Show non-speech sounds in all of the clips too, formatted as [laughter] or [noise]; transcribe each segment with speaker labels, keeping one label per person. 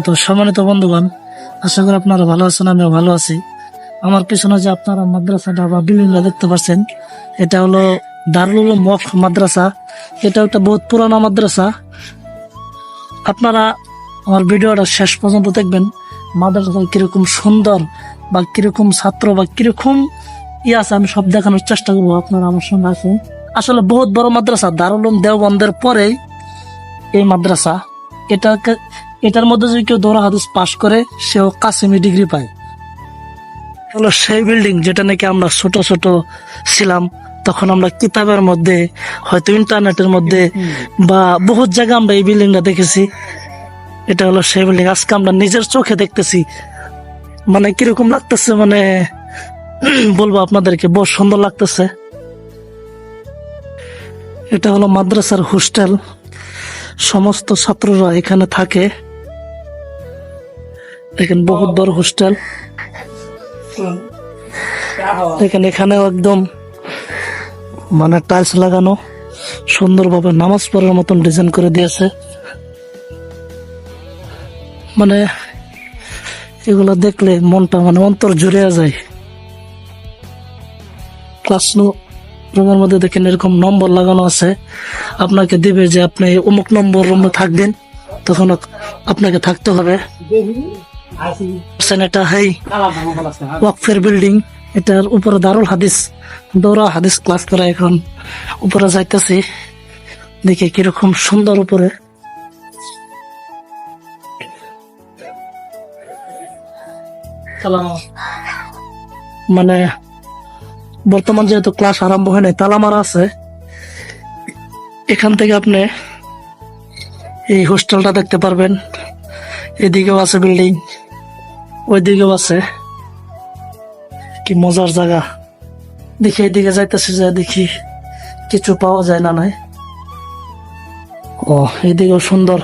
Speaker 1: তো সম্মানিত বন্ধুগণ, আশা করি আপনারা ভালো আছেন, আমিও ভালো আছি। আমার পিছনে যে আপনারা মাদ্রাসাটা বা বিল্ডিংটা দেখতে পাচ্ছেন, এটা হলো দারুল মফ মাদ্রাসা। এটা একটা বহুত পুরানো মাদ্রাসা। আপনারা আমার ভিডিওটা শেষ পর্যন্ত দেখবেন, মাদ্রাসা কীরকম সুন্দর বা কীরকম ছাত্র বা কীরকম ই আছে, আমি সব দেখানোর চেষ্টা করব, আপনারা আমার সঙ্গে আসুন আসলে বহুত বড় মাদ্রাসা, দারুল দেওবন্দের পরেই এই মাদ্রাসা। এটাকে এটার মধ্যে যদি কেউ দৌড়া হাদিস পাশ করে, সেও কাসিমি ডিগ্রি পায়। হলো সেই বিল্ডিং যেটা নাকি আমরা ছোট ছোট ছিলাম, তখন আমরা কিতাবের মধ্যে, হয়তো ইন্টারনেটের মধ্যে, বা বহুত জায়গায় আমরা এই বিল্ডিংটা দেখেছি। এটা হলো সেই বিল্ডিং। আজকে আমরা নিজের চোখে দেখতেছি। মানে কীরকম লাগতেছে মানে [clears throat] বলব আপনাদেরকে বহু সুন্দর লাগতেছে। এটা হলো মাদ্রাসার হোস্টেল। সমস্ত ছাত্ররা এখানে থাকে। দেখেন বহুত বড় হোস্টেল দেখেন এখানেও একদম মানে টাইলস লাগানো, সুন্দরভাবে নামাজ পড়ার মতন ডিজাইন করে দিয়েছে। মানে এগুলো দেখলে মনটা মানে অন্তর জুড়ে যায়। ক্লাস রুমের মধ্যে দেখেন এরকম নম্বর লাগানো আছে। আপনাকে দিবে যে আপনি অমুক নম্বর রুমে থাকবেন, তখন আপনাকে থাকতে হবে। এটা হেই ওয়াকফের বিল্ডিং এটার উপরে দারুল হাদিস দৌড়া হাদিস ক্লাস করা এখন। উপরে যাইতেছি দেখে কীরকম সুন্দর উপরে। মানে বর্তমান যেহেতু ক্লাস আরম্ভ হয় নাই তালা মারা আছে। এখান থেকে আপনি এই হোস্টেলটা দেখতে পারবেন। এদিকেও আছে বিল্ডিং ওইদিকেও আছে। কি মজার জায়গা। দেখি এদিকে যাইতেছে যে দেখি কিছু পাওয়া যায় না নাই। ও এদিকেও সুন্দর।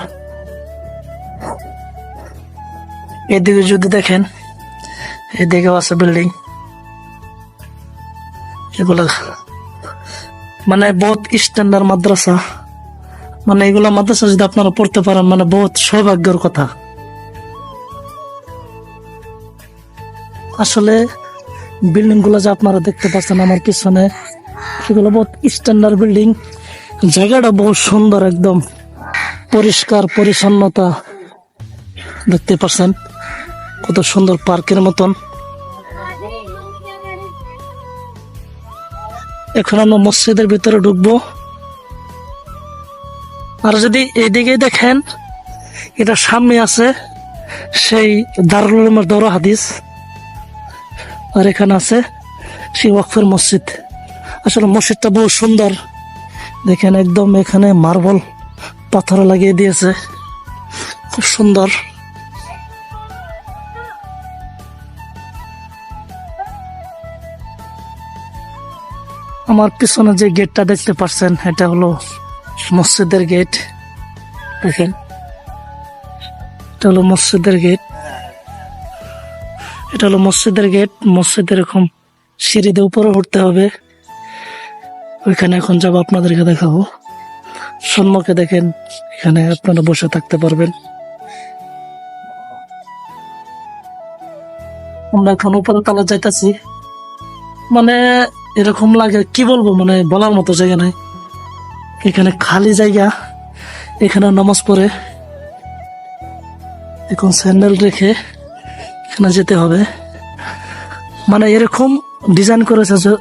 Speaker 1: এদিকে যদি দেখেন এদিকেও আছে বিল্ডিং। এগুলা মানে বহুত স্ট্যান্ডার্ড মাদ্রাসা। মানে এগুলা মাদ্রাসা যদি আপনারা পড়তে পারেন মানে বহুত সৌভাগ্যের কথা। আসলে বিল্ডিংগুলো যে আপনারা দেখতে পাচ্ছেন আমার পিছনে সেগুলো বহুত স্ট্যান্ডার্ড বিল্ডিং জায়গাটা বহুত সুন্দর একদম। পরিষ্কার, পরিচ্ছন্নতা। দেখতে পাচ্ছেন? কত সুন্দর পার্কের মতন। এখন আমরা মসজিদের ভিতরে ঢুকবো। আর যদি এদিকে দেখেন, এটা সামনে আছে সেই দারুল দর হাদিস। আর এখানে আছে সেই ওয়াকফের মসজিদ। আসলে মসজিদটা বহু সুন্দর। দেখেন একদম এখানে মার্বল পাথর লাগিয়ে দিয়েছে। খুব সুন্দর। আমার পিছনে যে গেটটা দেখতে পাচ্ছেন, এটা হলো মসজিদের গেট। দেখেন, এটা হলো মসজিদের গেট। এটা হলো মসজিদের গেট। মসজিদ এরকম সিঁড়িতে উপরে উঠতে হবে। ওইখানে এখন যাব, আপনাদেরকে দেখাবো। সম্মুখে দেখেন, এখানে আপনারা বসে থাকতে পারবেন। আমরা এখন উপরে তলা যাইতাছি। মানে এরকম লাগে, কি বলব মানে বলার মতো জায়গা নাই। এখানে খালি জায়গা এখানে নামাজ পড়ে। এখন স্যান্ডেল রেখে এখানে যেতে হবে। মানে এরকম ডিজাইন করেছে যে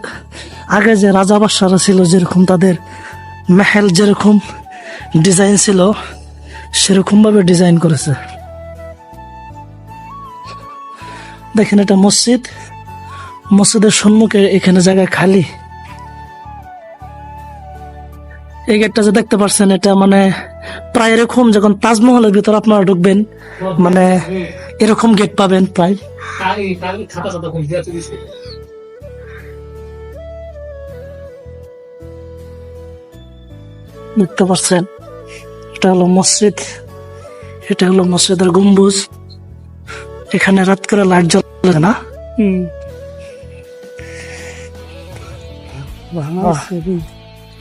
Speaker 1: আগে যে রাজা বাদশারা ছিল যেরকম তাদের মেহেল যেরকম ডিজাইন ছিল, সেরকমভাবে ডিজাইন করেছে। দেখেন এটা মসজিদ। মসজিদের সম্মুখে এখানে জায়গায় খালি। এই গেটটা যে দেখতে পাচ্ছেন এটা মানে প্রায় এরকম যখন তাজমহলের ভিতর আপনারা ঢুকবেন মানে এরকম গেট পাবেন প্রায়। দেখতে পাচ্ছেন এটা হলো মসজিদ এটা হলো মসজিদের গম্বুজ। এখানে রাত করে লাইট জ্বলে না? বাহ,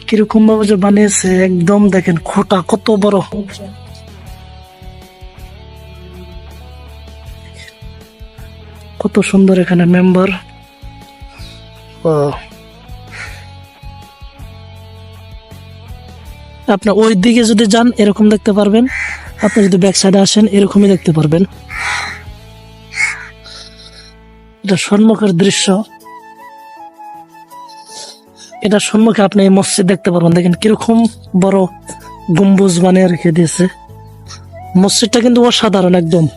Speaker 1: কীরকম ভাবে যে বানিয়েছে, একদম দেখেন খোটা কত বড়। কত সুন্দর এখানে মেম্বার আপনি ওই দিকে যদি যান, এরকম দেখতে পারবেন। আপনি যদি ব্যাক সাইডে আসেন, এরকমই দেখতে পারবেন। এটা সম্মুখের দৃশ্য। এটা সম্মুখে আপনি এই মসজিদ দেখতে পারবেন। দেখেন কীরকম বড় গম্বুজ বানিয়ে রেখে দিয়েছে। মসজিদটা কিন্তু অসাধারণ একদম।